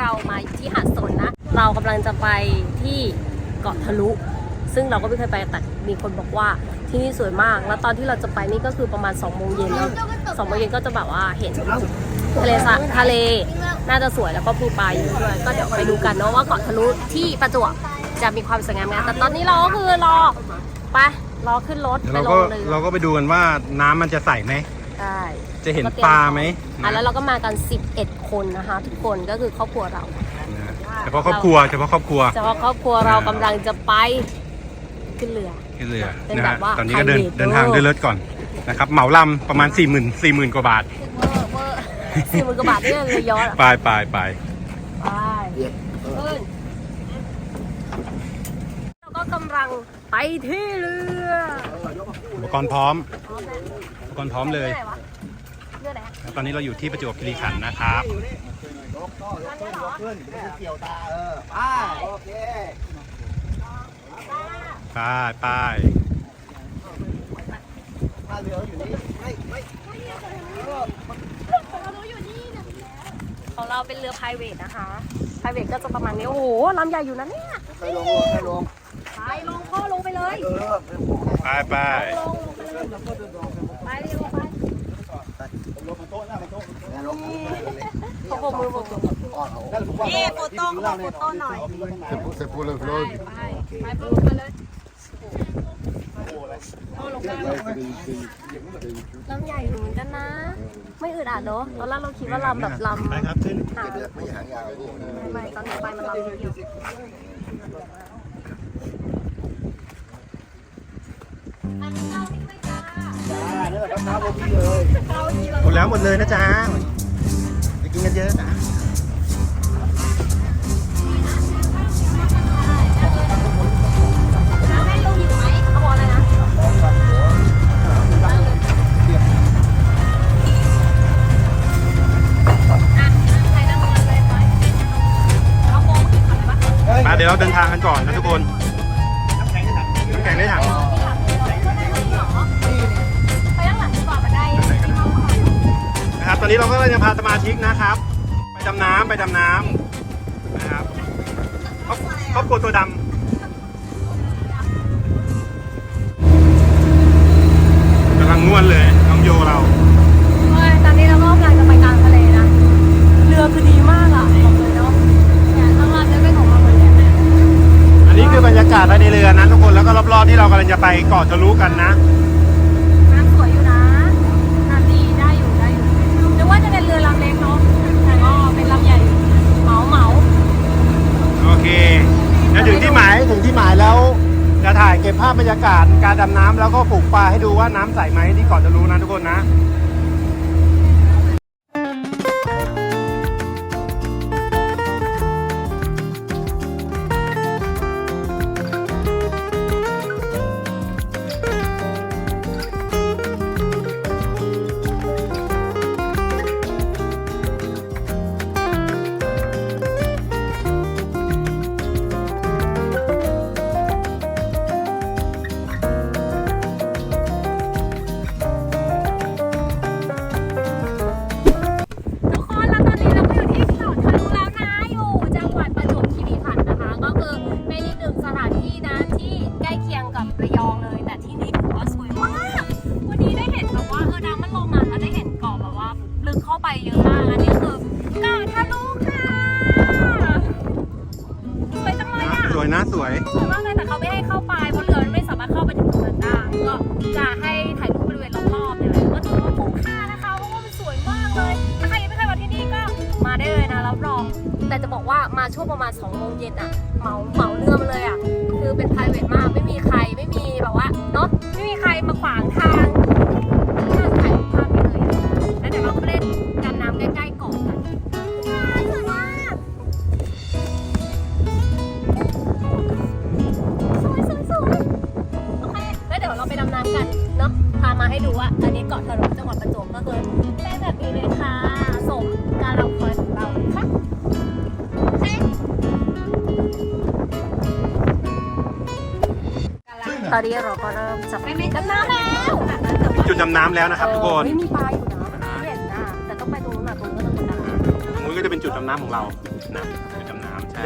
เรามาที่หาดสนนะ เรากำลังจะไปที่เกาะทะลุ ซึ่งเราก็ไม่เคยไปแต่มีคนบอกว่าที่นี่สวยมาก แล้วตอนที่เราจะไปนี่ก็คือประมาณ2องโมงเย็นแล้วสองโมงเย็นก็จะแบบว่าเห็นทะเลสะทะเลน่าจะสวยแล้วก็มีปลาเยอะด้วย ก็เดี๋ยวไปดูกันเนาะว่าเกาะทะลุที่ประจวบจะมีความสวยงามไงแต่ตอนนี้เราก็คือรอไปรอขึ้นรถไปลงเลยเราก็ไปดูกันว่าน้ำมันจะใสไหม ใช่จะเห็นปลาไหมอะแล้วเราก็มากัน 11 คนนะคะ ทุกคนก็คือครอบครัวเรานะเฉพาะครอบครัวเฉพาะครอบครัวเฉพาะครอบครัวเรากำลังจะไปขึ้นเรือที่เรือเป็นนะแบฮะบว่าตอนนี้ก็เดิน private เดินทางด้วยรถก่อนนะครับเหมาลำประมาณ 4 0 0 0 0 4 0,000 กว่าบาทเวอร์เวอร์สี่หมื่นกว่าบาทนี่เลยย้อนอะไปไปไปไปขึ้นเราก็กำลังไปที่เรืออุปกรณ์พร้อม กรณ์พร้อมเลยเรือไหนวะเรือไหนแล้วตอนนี้เราอยู่ที่ประจวบคีรีขันธ์นะครับอันนี้เหรอเกี่ยวตาเออไปโอเคไปไปถ้าเรืออยู่นี่ไม่ไม่ของเราเป็นเรือ private นะคะ private ก็จะประมาณนี้ โอ้โหลำใหญ่อยู่นะเนี่ยไปลงไปลงไปลงพ่อลงไปเลย เออไปไปลงลงไปเลยไปเลย ลงไปโต๊ะหน้ามาโต๊ะลงเขาโบอกโฟโต้โฟโต้หน่อย C'est pour le vlog. ไปไปไปลงไปเลยพ่องไปเลยลำใหญ่อยู่เหมือนกันนะ ไม่อึดอัดเนอะตอนแรกเราคิดว่าลำแบบลำไปครับขึ้นหาไม่หางยาวไม่ตอนนี้ไปมันลำนิดเดียวจ้า นี่แหละครับน้ำโอพี่เลยหมดแล้วหมดเลยนะจ๊ะจะกินกันเยอะนะให้ลงอยู่ไหมเขาบอกอะไรนะใครนั่งก่อนเลยไปเอาโบกขึ้นก่อนเลยปะมาเดี๋ยวเราเดินทางกันก่อนนะทุกคน น้ำแข็งได้ถัง ตอนนี้เราก็เลยจะพาสมาชิกนะครับ ไปดำน้ำไปดำน้ำนะครับครอบครอบครัวตัวดำกำลังง่วนเลยน้องโยเราตอนนี้เราก็กำลังจะไปกลางทะเลนะ เรือคือดีมากอะบอกเลยเนาะเนี่ยข้างล่างจะเป็นของเราหมดเลยเนี่ยอันนี้คือบรรยากาศภายในเรือนะทุกคน แล้วก็รอบๆที่เรากำลังจะไปเกาะทะลุกันนะ น้ำสวยอยู่นะน้ำดีได้อยู่ได้อยู่นึกว่าจะเป็นเรือลำเล็กเนาะแต่ก็เป็นลำใหญ่อยู่เหมาเหมา โอเคแล้วถึงที่หมายถึงที่หมายแล้ว จะถ่ายเก็บภาพบรรยากาศการดำน้ำแล้วก็ปลูกปลาให้ดูว่าน้ำใสไหมที่เกาะจะรู้นะทุกคนนะ รับรอง แต่จะบอกว่ามาช่วงประมาณ2โมงเย็นอะเหมาเหมาเรือมาเลยอะคือเป็น p r i v a t มากไม่มีใครไม่มีแบบว่าเนาะไม่มีใครมาขวางทางที่าจะถ่ายรูปภาพนี้เลยแล้วเดี๋ยวเราก็เล่นดำน้ำใกล้ๆเกาะกันสวยมากสวยสวยสวยโอเคแล้วเดี๋ยวเราไปดำน้ำกันเนาะพามาให้ดูว่าอันนี้เกาะทะลุจังหวัดประจวบก็คือเป็นแบบนี้เลยค่ะสมการเราคอย ตอนนี้เราก็เริ่มจะไปดำน้ำแล้วจุดดำน้ำแล้วนะครับทุกคนไม่มีปลาอยู่นะไม่เห็นนะแต่ต้องไปตรงนู้นน่ะตรงนู้นก็จะเป็นน้ำตรงนู้นก็จะเป็นจุดดำน้ำของเรานะจุดดำน้ำใช่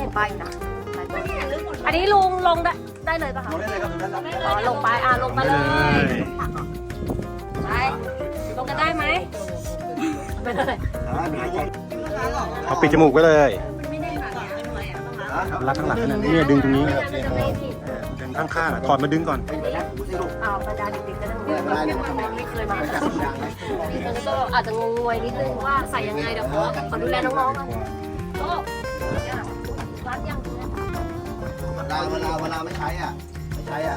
ห็นป้ายอยู่นะหลายต้นอันนี้ลุงลงได้ได้เลยปะคะลงได้เลยครับตรงนั้นครับอ๋อลงไปอะลงมาไปเลเลยยไปลงกันได้ไหมไปเลยเอาปิดจมูกไว้เลย รักข้างหลังนั่นเนี่ยดึงตรงนี้ดึงข้างๆอะถอดมาดึงก่อนเอาประดาเด็กๆก็นั่งไม่เคยมาก็อาจจะงงงวยนิดนึงว่าใส่ยังไงเดี๋ยวขอขอดูแลน้องๆก่อนก็รัดยังเวลาเวลาเวลาไม่ใช้อะไม่ใช้อะ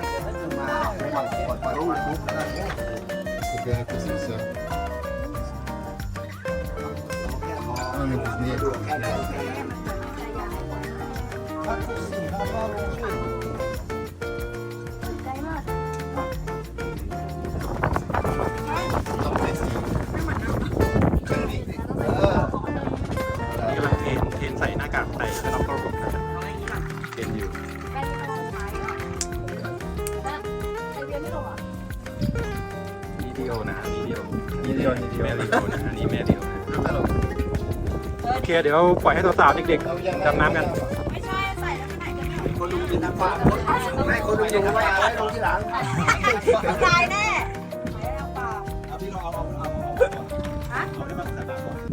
มาปล่อยปล่อยปล่อยรูปปุ๊บแล้วก็ Super, das ist นี่กำลังเทนเทนใส่หน้ากากใส่แล้วก็ระบบนะครับเทนอยู่แม่ที่ไม่ต้องใช้ใช้เรียนไม่ลงอะนี่เดียวนะอันนี้เดียวนี่เดียวนี่เดียว แม่เดียวนะอันนี้แม่เดียวนะโอเคเดี๋ยวปล่อยให้สาวๆเด็กๆดำน้ำกัน คนดูเป็นนางฟ้าไม่คนดูอยู่ว่าไว้ลงที่หลังตายแน่ เอาพี่ลองเอาเอาเอาเอาให้มันใส่ปากก่อน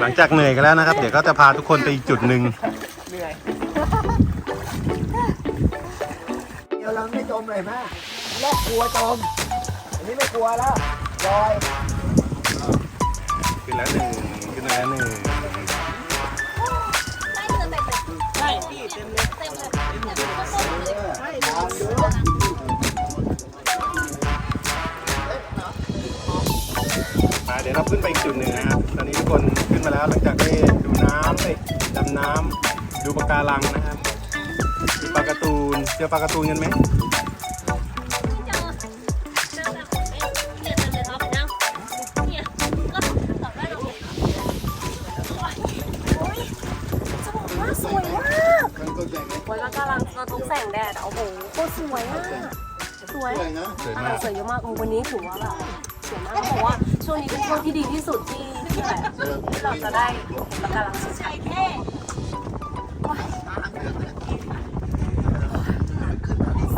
หลังจากเหนื่อยกันแล้วนะครับ เดี๋ยวก็จะพาทุกคนไปอีกจุดหนึ่งเดี๋ยวเราไม่จมเลยแม่แรกกลัวจมอันนี้ไม่กลัวแล้วลอยขึ้นแล้วหนึ่งขึ้นแล้วหนึ่งมาเดี๋ยวเราขึ้นไปอีกจุดหนึ่งนะ มาแล้วหลังจากได้ดูน้ำได้ดำน้ำดูปะการังนะครับมีปลาการ์ตูนเจอปลาการ์ตูนกันไหมสวยมากโอ้ยแล้วกำลังกระทบแสงแดดอะโอ้โหโคตรสวยมากสวยสวยอามาหารกสวยเยอะมากโอ้วันนี้ถือว่าแบบสวยมากเขาบอกว่าช่วงนี้เป็นช่วงที่ดีที่สุดที่ ที่แบบที่เราจะได้ปะการังสวยๆ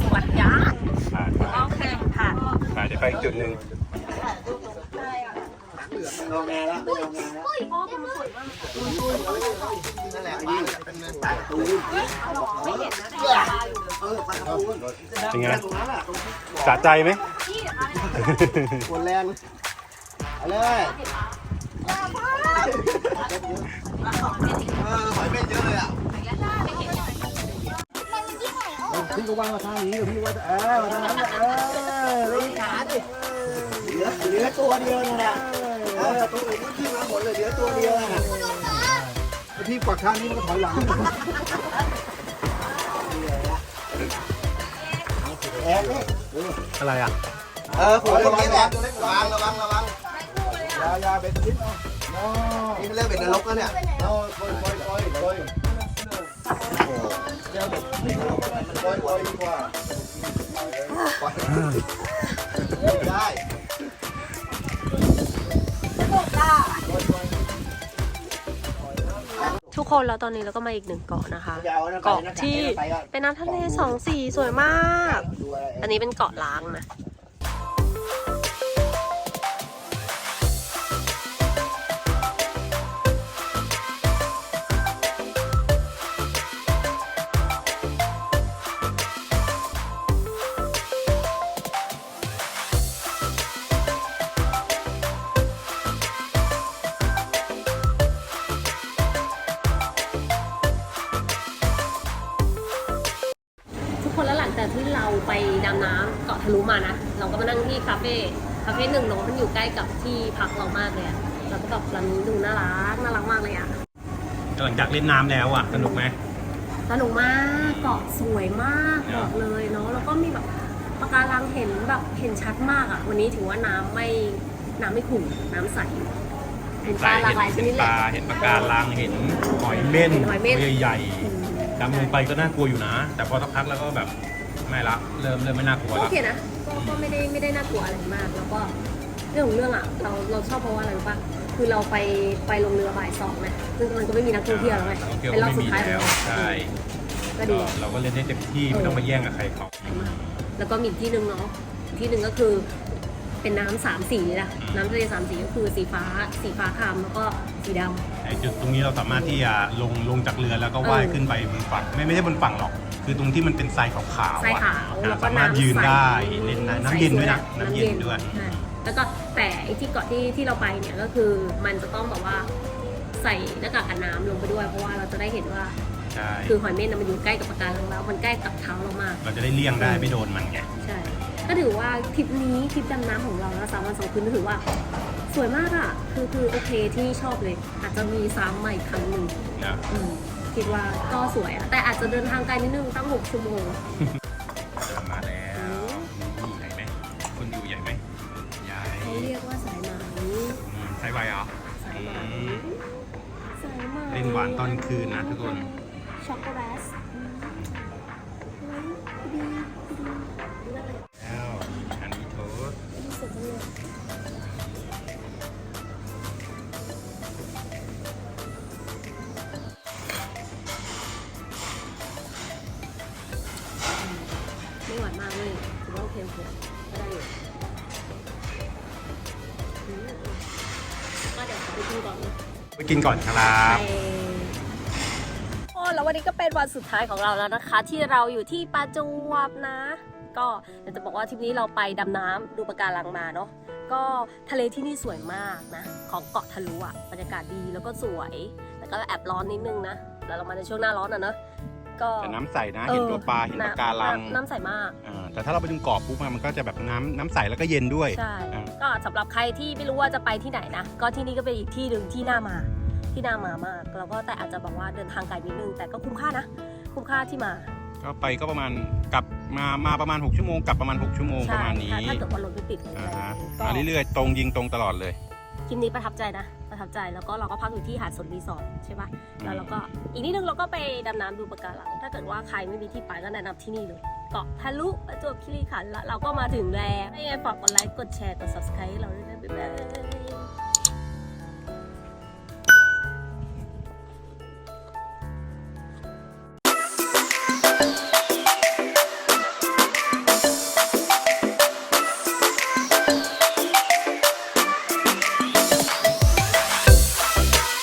สวัสดีจ้าผ่านมาโอเคค่ะผ่านเดี๋ยวไปอีกจุดหนึ่งลงงานแล้วลงงานแล้วอ๋อมันสวยมากนั่นแหละนี่เป็นปากตูนไม่เห็นนะแต่ตาอยู่เออปาตูนเป็นไงตรงนั้นอะสะใจไหมพี่เดี๋ยวพาไปวดแรงเอาเลย หอยเม่นเยอะเลยอะพี่ก็วางมาทางนี้เดี๋ยวพี่ว่าเออมาทางนั้นเออเลยขาดิเหลือเหลือตัวเดียวนั่นแหละเออตัวอื่นนี่พี่มาหมดเลยเหลือตัวเดียวน่ะพี่กวักทางนี้มันก็ถอยหลังแอบนี่อะไรอะเออผมระวังระวังระวังระวังระวังยายาเบ็ดชิ้นเอา นี่เรียกเบ็ดนรกแล้วเนี่ยเอาปล่อยปล่อยปล่อยปล่อยเดี๋ยวเบ็ดปล่อยปล่อยดีกว่าปล่อยได้ทุกคนแล้วตอนนี้เราก็มาอีกหนึ่งเกาะนะคะยาวนะเกาะที่เป็นน้ำทะเลสองสีสวยมากดูอะไรอันนี้เป็นเกาะล้างนะ แล้วหลังจากที่เราไปดำน้ำเกาะทะลุมานะเราก็มานั่งที่คาเฟ่คาเฟ่หนึ่งเนอะมันอยู่ใกล้กับที่พักเรามากเลยอะเราก็แบบร้านนี้ดูน่ารักน่ารักมากเลยอะหลังจากเล่นน้ำแล้วอะสนุกไหม สนุกมากเกาะสวยมากบอกเลยเนาะแล้วก็มีแบบปะการังเห็นแบบเห็นชัดมากอะวันนี้ถือว่าน้ำไม่น้ำไม่ขุ่นน้ำใสเห็นปลาหลากหลายชนิดปเลยลาเห็นปลาการังเห็นหอยเม่นเห็นหอยเม่น ตัวใหญ่ๆดำลงไปก็น่ากลัวอยู่นะ แต่พอสักพักแล้วก็แบบ ไม่ละเริ่มเริ่มไม่น่ากลัวโอละเคนะก็ก็ไม่ได้ไม่ได้น่ากลัวอะไรมาก แล้วก็เรื่องของเรื่องอะเราเราชอบเพราะว่าอะไรรู้ปะคือเราไปไปลงเรือบ่ายสองนะซึ่งมันก็ไม่มีนักท่องเที่ยวแล้วไงนักท่องเที่ยวเป็นรก็อบไม่สุดมีท้ายของแล้วเราใช่ก็ดีเราก็เล่นได้เต็มที่ไม่ต้องมาแย่งกับใครเขาใช่มากแล้วก็มีอีกที่หนึ่งเนาะอีกที่หนึ่งก็คือเป็นน้ำสามสีนะน้ำทะเลสามสีก็คือสีฟ้า สีฟ้าครามแล้วก็สีดำไอ้จุดตรงนี้เราสามารถที่จะลงลงจากเรือแล้วก็ว่ายเออขึ้นไปบนฝั่งไม่ไม่ใช่บนฝั่งหรอก คือตรงที่มันเป็นทรายขาวๆทรายอะขาวอะแล้วก็สามารถยืนำใส ได้เล่นได้น้ำเย็นด้วยนะใสน้ำเย็นด้วย ใช่แล้วก็แต่ไอ้ที่เกาะที่ที่เราไปเนี่ยก็คือมันจะต้องแบบว่าใส่หน้ากากกันน้ำลงไปด้วย เพราะว่าเราจะได้เห็นว่าใช่ คือหอยเม่นน่ะมันอยู่ใกล้กับปะการังแล้วมันใกล้กับเท้าเรามาก เราจะได้เลี่ยงได้ไม่โดนมันไง ใช่ ก็ถือว่าทริปนี้ทริปดำน้ำของเรานะสามวันสองคืนก็ถือว่า สวยมากอะ คือคือโอเคที่ชอบเลย อาจจะมีซ้ำใหม่ครั้งหนึ่งนะ อืม คิดว่าก็สวยอะแต่อาจจะเดินทางไกลนิดนึงตั้งหกชั่วโมง มาแล้วนี่ใหญ่ไหมคนอยู่ใหญ่ไหมใหญ่เขาเรียกว่าสายไหมอืมใช่ใบเหรอสายไหมสายไหมเล่นหวานตอนคืนนะทุกคน ดี๋ยวขอไปกินก่อนนะไปกินก่อนครับโอ้แล้ววันนี้ก็เป็นวันสุดท้ายของเราแล้วนะคะ ที่เราอยู่ที่ปาจวบนะ ก็อยากจะบอกว่าทริปนี้เราไปดำน้ำดูปะการังมาเนาะก็ทะเลที่นี่สวยมากนะ ของเกาะทะลุอะบรรยากาศดีแล้วก็สวย แต่ก็แอบร้อนนิดนึงนะ แล้วเรามาในช่วงหน้าร้อนอะเนอะ ก็แต่น้ำใสนะ เห็นตัวปลา เห็นปะการังน้ำน้ำใสมากอ่าแต่ถ้าเราไปถึงเกาะปุ๊บอะมันก็จะแบบน้ำน้ำใสแล้วก็เย็นด้วย ใช่อ่า ก็สำหรับใครที่ไม่รู้ว่าจะไปที่ไหนนะก็ที่นี่ก็เป็นอีกที่หนึ่งที่น่ามา ที่น่ามามากแล้วก็แต่อาจจะแบบว่าเดินทางไกลนิดนึงแต่ก็คุ้มค่านะ คุ้มค่าที่มาก็ไปก็ประมาณกลับมามาประมาณ 6 ชั่วโมงกลับประมาณ 6 ชั่วโมงประมาณนี้ถ้ถ้าเกิดว่ารถไม่ติดอะไรอ่าอย่างฮะงี้ก็มาเรื่อยๆตรงยิงตรงตลอดเลย คลิปนี้ประทับใจนะประ ทับใจ แล้วก็เราก็พักอยู่ที่หาดสนรีสอร์ทใช่ปะแล้วเราก็อีกนิดนึงเราก็ไปดำน้ำดูปะการังถ้าเกิดว่าใครไม่มีที่ไปก็แนะนำที่นี่เลยเกาะทะลุประจวบคีรีขันธ์แล้วเราก็มาถึงแล้วยังไงฝากกดไลค์กดแชร์กด subscribe ให้เราด้วยนะบ๊ายบาย